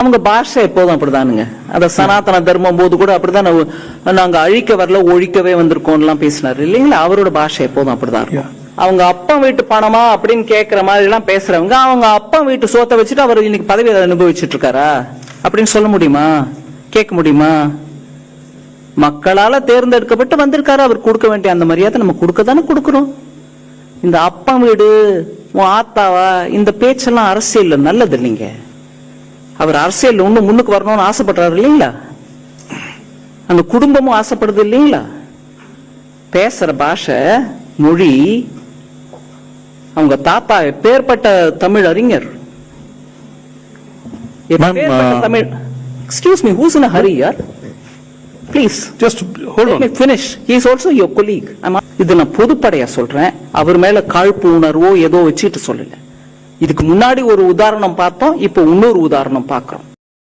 அவங்க பாஷை எப்போதும் அப்படிதானுங்க. அத சனாதன தர்மம் போது கூட அப்படிதான் நாங்க- அழிக்க வரல ஒழிக்கவே வந்திருக்கோம்லாம் பேசினாரு. இல்லைங்களா? அவரோட பாஷை எப்போதும் அப்படிதான் இருக்கும். அவங்க அப்பா வீட்டு பணமா அப்படின்னு கேக்குற மாதிரி எல்லாம் பேசுறவங்க அவங்க அப்பா வீட்டு சோத்தை வச்சுட்டு அவர் இன்னைக்கு பதவி அனுபவிச்சுட்டு இருக்காரா அப்படின்னு சொல்ல முடியுமா? கேட்க முடியுமா? மக்களால தேர்ந்தெடுக்கப்பட்டு வந்திருக்காரு. அவர் கொடுக்க வேண்டிய அந்த மரியாதை நம்ம கொடுக்க தானே கொடுக்கிறோம். இந்த அப்பா வீடு உன் ஆத்தாவா இந்த பேச்செல்லாம் அரசியல்ல நல்லது இல்லைங்க. அவர் அரசியல் இன்னும் முன்னுக்கு வரணும்னு ஆசைப்படுறாரு இல்லைங்களா? அந்த குடும்பமும் ஆசைப்படுது இல்லைங்களா? பேசுற பாஷை மொழி அவங்க தாத்தா பேர்பட்ட தமிழ் அறிஞர்? Uh, Tamil? Excuse me who's in hurry யார்? Please Just hold on. finish. He is also your colleague. I'm இது நான் பொதுப்படையா சொல்றேன். அவர் மேல காழ்ப்பு உணர்வோ ஏதோ வச்சுட்டு சொல்லல. இதுக்கு முன்னாடி ஒரு உதாரணம் பார்த்தோம் இப்போ இன்னொரு உதாரணம் பார்க்குறோம்.